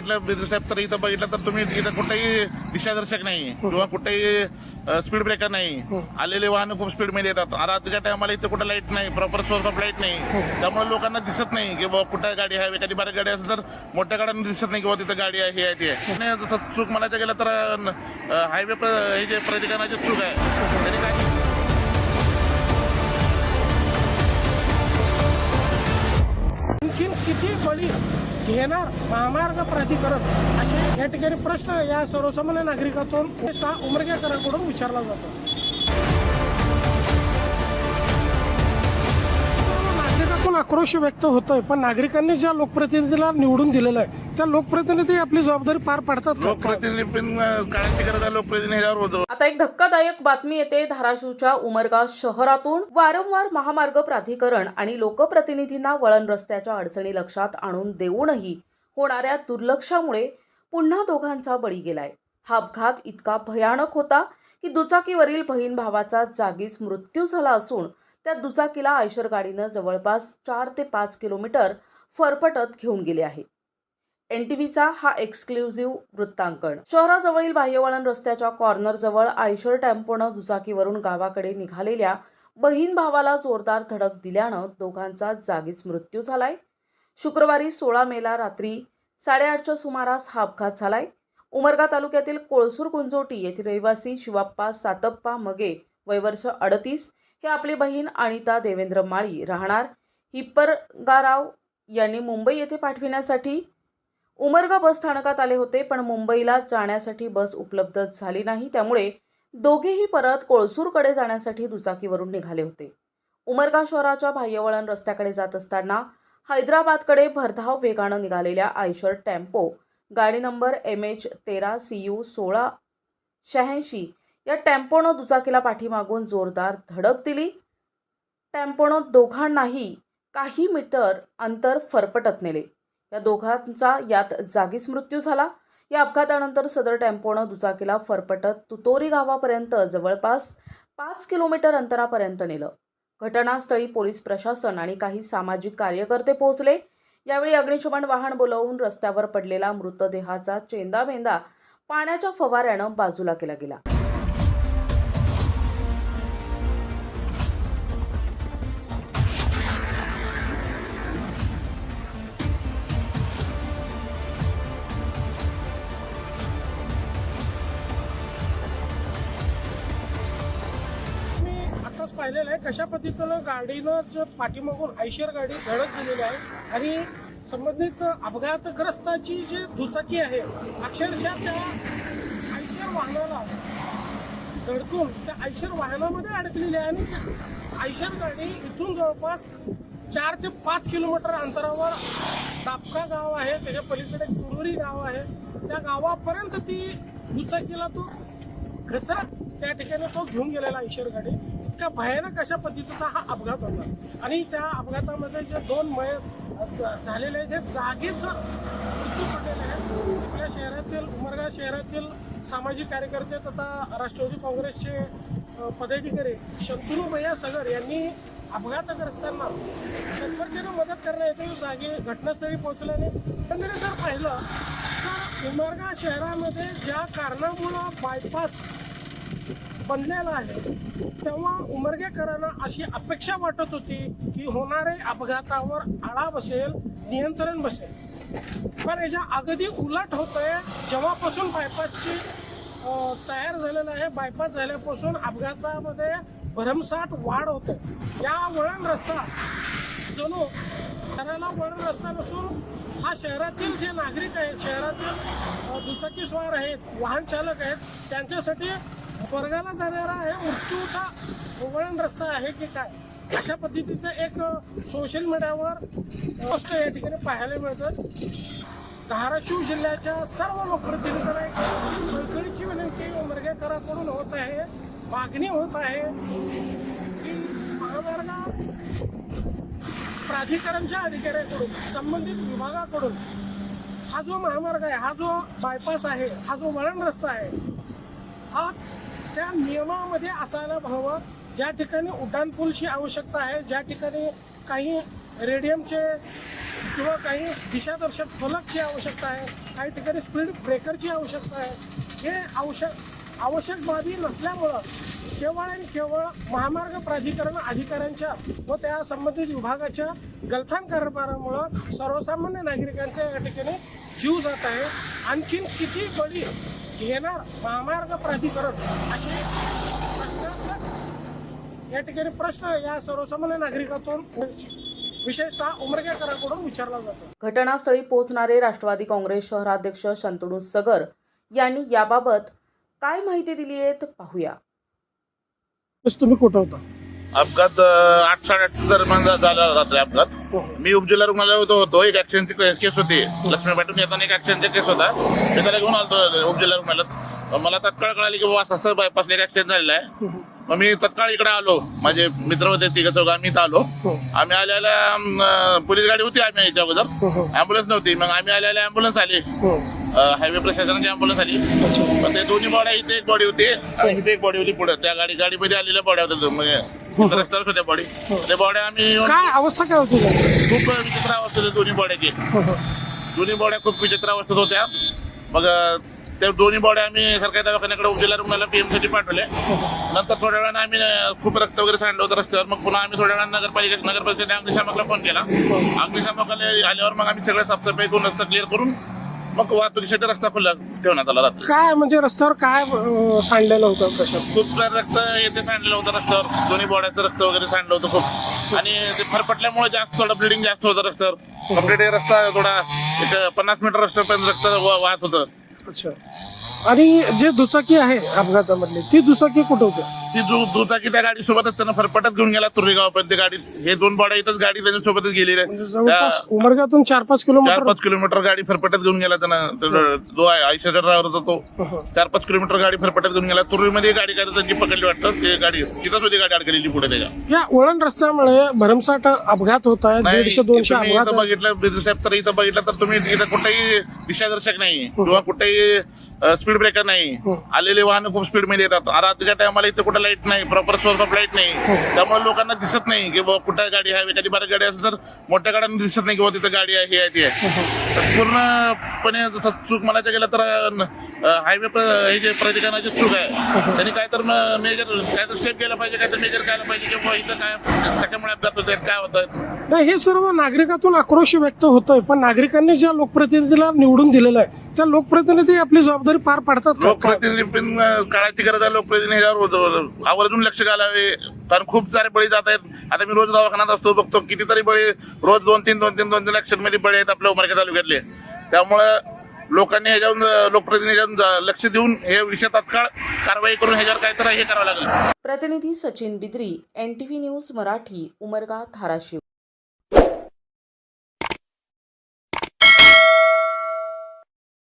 इथलं साहेब तर इथं बघितलं तर तुम्ही इथं कुठेही दिशादर्शक नाही. किंवा कुठेही स्पीड ब्रेकर नाही. आलेले वाहन खूप स्पीडमध्ये येतात. रात्रीच्या टायमाला इथं कुठं लाइट नाही. प्रॉपर सोर्स ऑफ लाइट नाही. त्यामुळे लोकांना दिसत नाही की बाबा कुठं गाडी आहे एखादी बारीक गाडी असेल तर मोठ्या गाड्यांना दिसत नाही किंवा तिथं गाडी आहे हे आहे ते आहे. जसं चूक म्हणायचं गेलं तर हायवे हे जे प्राधिकरणाची चूक आहे काय किती बळी घेणार महामार्ग प्राधिकरण असे या ठिकाणी प्रश्न या सर्वसामान्य नागरिकातून विशेषतः उमरगेकरांकडून विचारला जातो. नागरिकातून आक्रोश व्यक्त होतोय पण नागरिकांनी ज्या लोकप्रतिनिधीला निवडून दिलेलं आहे त्या लोकप्रतिनिधी आपली जबाबदारी पार पाडतात का? लोकप्रतिनिधी पण काळाची गरज आहे लोकप्रतिनिधी ह्याच्यावर होतो. आता एक धक्कादायक बातमी येते धाराशिवच्या उमरगा शहरातून. वारंवार महामार्ग प्राधिकरण आणि लोकप्रतिनिधींना वळण रस्त्याच्या अडचणी लक्षात आणून देऊनही होणाऱ्या दुर्लक्षामुळे पुन्हा दोघांचा बळी गेलाय. हा अपघात इतका भयानक होता की दुचाकीवरील बहीण भावाचा जागीच मृत्यू झाला असून त्या दुचाकीला आयशर गाडीनं जवळपास चार ते पाच किलोमीटर फरफटत घेऊन गेले आहे. एनटीव्हीचा हा एक्सक्लुझिव्ह वृत्तांकन. शहराजवळील बाह्यवळण रस्त्याच्या कॉर्नरजवळ आयशर टेम्पोनं दुचाकीवरून गावाकडे निघालेल्या बहीण भावाला जोरदार धडक दिल्यानं दोघांचा जागीच मृत्यू झालाय. शुक्रवारी सोळा मेला रात्री साडेआठच्या सुमारास हा अपघात झालाय. उमरगा तालुक्यातील कोळसूर कुंजोटी येथील रहिवासी शिवाप्पा सातप्पा मगे वयवर्ष अडतीस हे आपली बहीण अनिता देवेंद्र माळी राहणार. हिप्परगाराव यांनी मुंबई येथे पाठविण्यासाठी उमरगा बस स्थानकात आले होते पण मुंबईला जाण्यासाठी बस उपलब्ध झाली नाही. त्यामुळे दोघेही परत कोळसूरकडे जाण्यासाठी दुचाकीवरून निघाले होते. उमरगा शहराच्या बाह्यवळण रस्त्याकडे जात असताना हैदराबादकडे भरधाव वेगानं निघालेल्या आयशर टेम्पो गाडी नंबर एम एच तेरा सी यू सोळा शहाऐंशी या टेम्पोनं दुचाकीला पाठीमागून जोरदार धडक दिली. टेम्पोनं दोघांनाही काही मीटर अंतर फरपटत नेले. या दोघांचा यात जागीच मृत्यू झाला. या अपघातानंतर सदर टेम्पोनं दुचाकीला फरफटत तुतोरी गावापर्यंत जवळपास पाच किलोमीटर अंतरापर्यंत नेलं. घटनास्थळी पोलीस प्रशासन आणि काही सामाजिक कार्यकर्ते पोहोचले. यावेळी अग्निशमन वाहन बोलावून रस्त्यावर पडलेला मृतदेहाचा चेंदामेंदा पाण्याच्या फवाऱ्यानं बाजूला केला गेला. पाहिलेलं आहे. कशा पद्धतीनं गाडीनं पाठीमागून आयशर गाडी धडक दिलेली आहे आणि संबंधित अपघातग्रस्ताची जी दुचाकी आहे अक्षरशः त्या आयशर वाहनाला धडकून त्या आयशर वाहनामध्ये अडकलेली आहे आणि आयशर गाडी इथून जवळपास चार ते पाच किलोमीटर अंतरावर दापका गाव आहे त्याच्या पलीकडे कुरुरी गाव आहे. त्या गावापर्यंत ती दुचाकीला तो घसरत त्या ठिकाणी तो घेऊन गेलेला ईश्वर गाडी. इतका भयानक अशा पद्धतीचा हा अपघात होता. आणि त्या अपघातामध्ये जे दोन मय झालेले आहेत हे जागीच मृत्यू पडलेले आहेत आपल्या शहरातील उमरगा शहरातील सामाजिक कार्यकर्ते तथा राष्ट्रवादी काँग्रेसचे पदाधिकारी शंतनू भैया सगर यांनी अपघातग्रस्तांना तत्परतेनं मदत करण्यासाठी जागी घटनास्थळी पोहोचल्याने त्यांनी जर पाहिलं तर उमरगा शहरामध्ये ज्या कारणामुळं बायपास बनलेला आहे. तेव्हा उमरगेकरांना अशी अपेक्षा वाटत होती की होणारे अपघातावर आळा बसेल नियंत्रण बसेल. पण याच्या अगदी उलट होतंय जेव्हापासून बायपासची तयार झालेलं आहे बायपास झाल्यापासून अपघातामध्ये भरमसाठ वाढ होते. या वळण रस्ता जणू शहराला वळण रस्ता नसून हा शहरातील जे नागरिक आहेत शहरातील दुचाकीस्वार दुचाकी स्वार आहेत वाहन चालक आहेत त्यांच्यासाठी स्वर्गाला जाणारा हे मृत्यूचा वळण रस्ता आहे की काय? अशा पद्धतीचं एक सोशल मीडियावर पोस्ट या ठिकाणी पाहायला मिळतं. धाराशिव जिल्ह्याच्या सर्व लोकप्रतिनिधींना एक कळकळीची विनंती उमरगेकरांकडून होत आहे मागणी होत आहे की महामार्ग प्राधिकरणच्या अधिकाऱ्याकडून संबंधित विभागाकडून हा जो महामार्ग आहे हा जो बायपास आहे हा जो वळण रस्ता आहे हा त्या नियमामध्ये असायला हवं. ज्या ठिकाणी उड्डाणपूलची आवश्यकता आहे ज्या ठिकाणी काही रेडियमचे किंवा काही दिशादर्शक फलकची आवश्यकता आहे काही ठिकाणी स्पीड ब्रेकरची आवश्यकता आहे. हे आवश्यक आवश्यक बाबी नसल्यामुळं केवळ आणि केवळ महामार्ग प्राधिकरण अधिकाऱ्यांच्या व त्या संबंधित विभागाच्या गलथान कारभारामुळं सर्वसामान्य नागरिकांचा या ठिकाणी जीव जात आहे. आणखीन किती बळी घेणार महामार्ग प्राधिकरण असे प्रश्नार्थक या ठिकाणी प्रश्न या सर्वसामान्य नागरिकातून विशेषतः उमरगेकरांकडून विचारला जातो. घटनास्थळी पोहोचणारे राष्ट्रवादी काँग्रेस शहराध्यक्ष शंतनू सगर यांनी याबाबत काय माहिती दिली आहे पाहूया. तुम्ही कुठं होता? अपघात आठ साडेआठ दरम्यान झा- झाला रात्री अपघात. मी उपजिल्हा रुग्णालयात होतो एक ऍक्सिडेंटची केस होती. लक्ष्मी पाठवून येताना एक ऍक्सिडेंटचा केस होता. त्याला घेऊन आलो उपजिल्हा रुग्णालयात. मला तत्काळ कळाली की बाबा असं बायपासला एक ऍक्सिडेंट झालेला आहे. मग मी तत्काळ इकडे आलो. माझे मित्र होते तिघ चौघ आम्ही आलो. आम्ही आल्याला पोलीस गाडी होती आम्ही याच्या अगोदर. अँब्युलन्स नव्हती. मग आम्ही आल्याला अँब्युलन्स आली. हायवे प्रशासनाची अँब्युलन्स आली. पण ते दोन्ही बॉड्या इथे एक बॉडी होती आणि इथे एक बॉडी होती पुढे. त्या गाडी गाडीमध्ये आलेल्या बॉड्या होत्या म्हणजे रस्त्यावर होत्या बॉडी त्या बॉड्या आम्ही येऊन काय अवस्था काय होती? खूप विचित्र अवस्थेत होत्या दोन्ही बॉड्याची दोन्ही बॉड्या खूप विचित्र अवस्थेत होत्या. मग अं, त्या दोन्ही बॉड्या आम्ही सरकारी दवाखान्याकडे उपजिल्हा रुग्णालयाला पीएमसाठी पाठवले. नंतर थोड्या वेळानं आम्ही अं, खूप रक्त वगैरे सांडलं होतं रस्त्यावर. मग पुन्हा आम्ही थोड्या वेळानं नगरपालिका नगरपालिकेने अग्निशामकला फोन केला. अग्निशामकाला आल्यावर मग आम्ही सगळं साफसफाई करून रस्ता क्लिअर करून मग वाहतुकीसाठी रस्ता खुला ठेवण्यात आला रात्री. काय म्हणजे रस्त्यावर काय अं, सांडलेलं होतं कशात? खूप सारं रक्त येथे सांडलेलं होतं रस्त्यावर. दोन्ही बॉड्याचं रक्त वगैरे सांडलं होतं खूप. आणि ते फरफटल्यामुळे जास्त थोडं ब्लिडिंग जास्त होतं रस्त्यावर. कंप्लीट रस्ता थोडा एक पन्नास मीटर रस्त्यापर्यंत रक्त वा- वाहत होतं. अच्छा. आणि जे दुचाकी आहे अपघातामधली ती दुचाकी कुठं होती? ती दु दुचाकी त्या गाडी सोबतच त्यांना फरफटत घेऊन गेला तुर्री गावापर्यंत गाडी हे दोन बॉड्या इथंच गाडी त्यांच्या सोबतच गेलेली म्हणजे आहे जवळपास त्या उमरगातून चार पाच चार किलोमीटर पाच किलोमीटर गाडी फरफटत घेऊन गेला त्यांना. जो आयुष्याचा ड्रायव्हर होता तो. चार पाच किलोमीटर गाडी फरफटत घेऊन गेला. तुर्रीमध्ये गाडी काय त्यांची पकडली वाटतं ते गाडी तिथंच होती गाडी अडकलेली पुढे त्याच्या. या वळण रस्त्यामुळे भरमसाठ अपघात होत आहे नाही दीडशे दोनशे तुम्ही अपघात इथं आहेत. बघितलं बिजू साहेब तर इथं बघितलं तर तुम्ही इथं कुठेही दिशादर्शक नाही किंवा कुठेही स्पीड ब्रेकर नाही. आलेले वाहन खूप स्पीडमध्ये येतात. रात्रीच्या टायमाला इथं कुठे लाइट नाही प्रॉपर सोर्स ऑफ लाइट नाही. त्यामुळे लोकांना दिसत नाही की बाबा कुठे गाडी आहे एखादी बारीक गाडी असेल तर मोठ्या गाड्यांना दिसत नाही की बाबा तिथं गाडी आहे हे आहे ते आहे. तर पूर्णपणे जसं चूक म्हणायचं गेलं तर हायवे हे जे प्राधिकरणाची चूक आहे त्यांनी काय तर मेजर काय तर स्टेप गेला पाहिजे काय तर मेजर करायला पाहिजे की बाबा इथं काय कशामुळे अपघात होत आहेत काय होत हे सर्व नागरिकातून आक्रोश व्यक्त होतोय पण नागरिकांनी ज्या लोकप्रतिनिधीला निवडून दिलेलं आहे त्या लोकप्रतिनिधी आपली जबाबदारी पार पाडतात का? लोकप्रतिनिधी पण काळाची गरज आहे लोकप्रतिनिधी ह्याच्यावर आवर्जून लक्ष घालावे. कारण खूप सारे बळी जात आहेत. आता मी रोज दवाखान्यात असतो बघतो कितीतरी बळी रोज दोन तीन दोन तीन दोन तीन लक्षमध्ये बळी आहेत आपल्या उमरख्या तालुक्यातले. त्यामुळं लोकांनी ह्याच्यावरून अं, लोकप्रतिनिधी लक्ष देऊन हे विषय तात्काळ कारवाई करून ह्याच्यावर काय तर हे करावं लागेल. प्रतिनिधी Sachin Bidri N T V news Marathi Umarga Dharashiv.